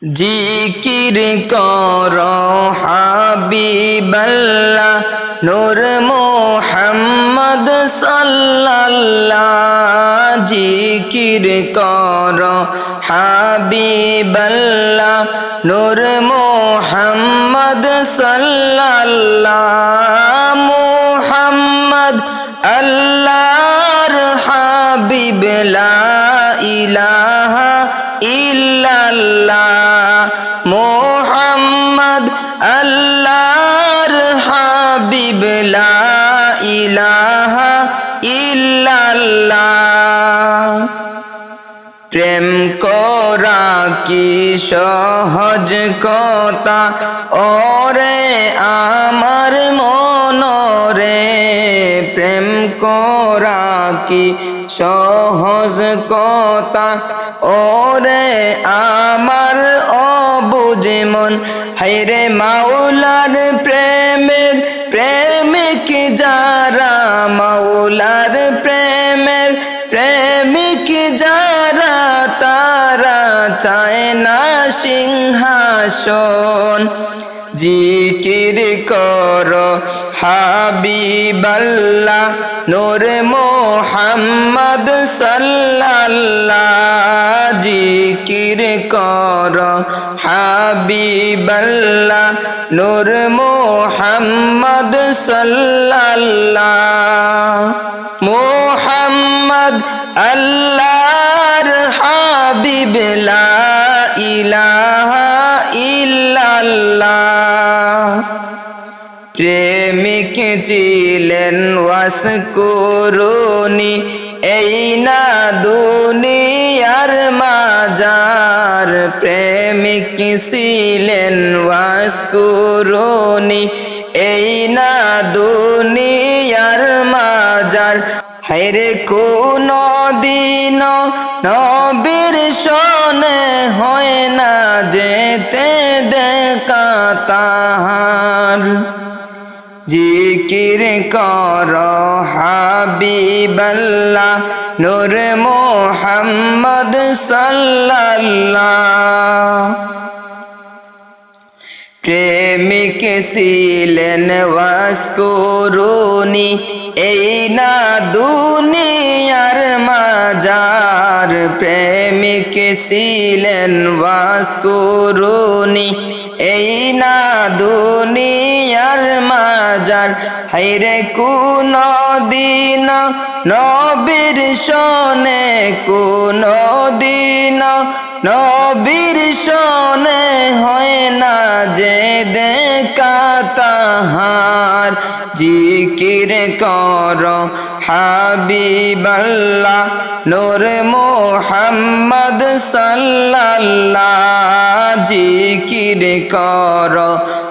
জিকির কর হাবিবাল্লাহ, নূর মোহাম্মদ সাল্লাল্লাহ। জিকির কর হাবিবাল্লাহ, নূর মোহাম্মদ সাল্লাল্লাহ। মোহাম্মদ আল্লাহর হাবিব ইলাহা ইল্লাল্লাহ। লা ইলাহা প্রেম করা কি সহজ কথা? ওরে আমার মনরে প্রেম করা কি সহজ কথা? ওরে আমার অবুঝ মন হাইরে মাওলার প্রেমের প্রেমিক যারা মাওলার প্রেমের? প্রেমিক যারা তারা চায় না সিংহাসন? জিকির কর হাবিবাল্লাহ, নূর মোহাম্মদ সাল্লাল্লাহ, জিকির কর। হাবিবাল্লাহ, নূর মোহাম্মদ সাল্লাল্লাহ, মোহাম্মদ আল্লাহর হাবিব, লা ইলাহা ইল্লাল্লাহ। ছিলেন ওয়াস করুনি এই না দুনিয়ার মাজার প্রেমিক ছিলেন ওয়াস করুনি এই না দুনিয়ার মাজার। হাইরে কোন দিন নবীর শোনে হয় না যেতে দেখা তাহার। জিকির কর হাবিবাল্লাহ নূর মোহাম্মদ সাল্লাল্লাহ। প্রেমিক ছিলেন বাস এই না দুনিয়ার মাজার। প্রেমিক ছিলেন বাস এই না মাজার হাইরে কোন দিন, নবীর শোনে কোন দিন, নবীর শোনে হয় না যে দেখা তাহার। জিকির কর হাবিবাল্লাহ, নূর মোহাম্মদ সাল্লাল্লাহ। জিকির কর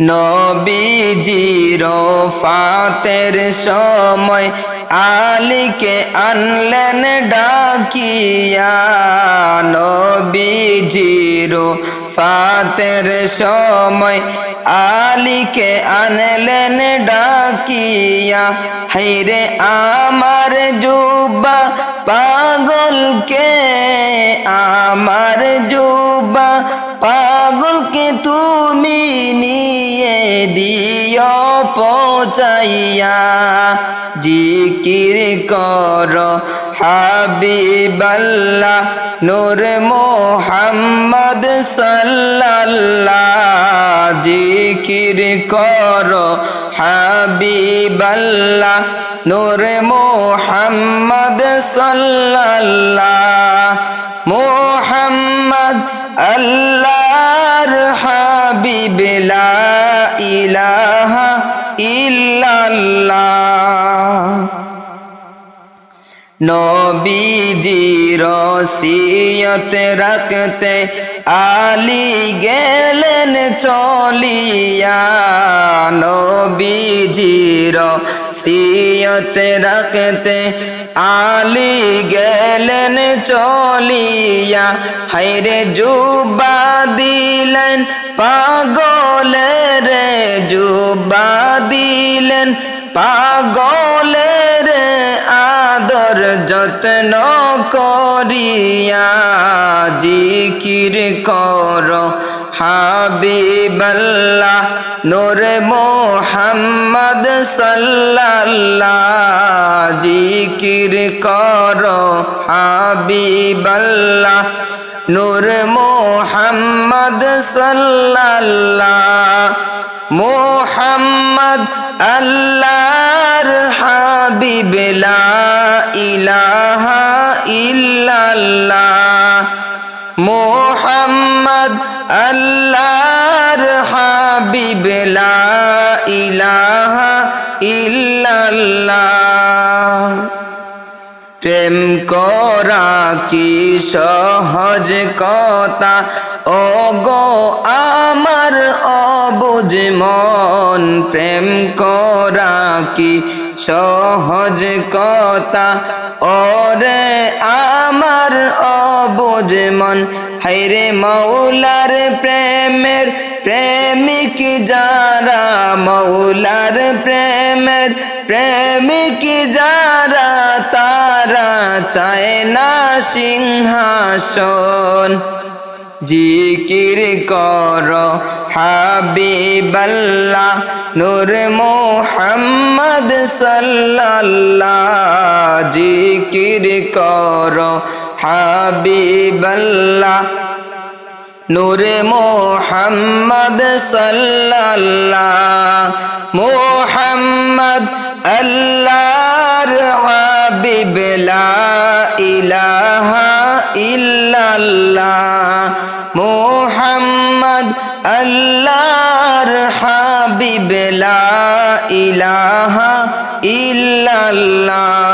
নবীজির ফাতের সময় আলীকে আনলেন ডাকিয়া। নবীজির ফাতের সময় আলীকে আনলেন ডাকিয়া। হাইরে আমার জুবা পাগলকে, আমার জুবা পাগলকে তুমি নিয়ে দিও পচাইয়া। জিকির কর হাবিবাল্লাহ, নূর মোহাম্মদ সাল্লাল্লাহ। জিকির কর হাবিবাল্লাহ, নূর মোহাম্মদ সাল্লাল্লাহ। মোহাম্মদ আল্লাহর হাবিব লা ইলাহা ইল্লাল্লাহ। নবীজি রসিয়ত রাখতে আলী গেলেন চলিয়া। নবীজি রসিয়ত রাখতে আলী গেলেন চলিয়া। হাইরে জুবা দিলেন, পাগলের জুবা দিলেন, পাগলের আদর যত্ন করিয়া জিকির কর, হাবিবাল্লাহ, নূর মোহাম্মদ সাল্লাল্লাহ। জিকির কর, হাবিবাল্লাহ, নূর মোহাম্মদ সাল্লাল্লাহ। মোহাম্মদ আল্লাহর হাবিব ইল্লাল্লাহ মোহাম্মদ আল্লাহর হাবিব ইলাহা ইল্লাল্লাহ। প্রেম করা কি সহজ কথা? ও গো আমার অবুজ মন, প্রেম করা কি সহজ কথা। ওরে আমার অবুজ মন হাইরে মৌলার প্রেমের প্রেমিক যারা, মৌলার প্রেমের প্রেমিক যারা, তারা চায় না সিংহাসন। জিকির কর হাবিবাল্লাহ, নূর মোহাম্মদ সাল্লাল্লাহ, জিকির কর হাবিবাল্লাহ। নূর মোহাম্মদ সাল্লাল্লাহ, মোহাম্মদ আল্লাহর হাবিব, লা ইলাহা ইল্লাল্লাহ মোহাম্মদ আল্লাহর হাবিব লা ইলাহা ইল্লাল্লাহ।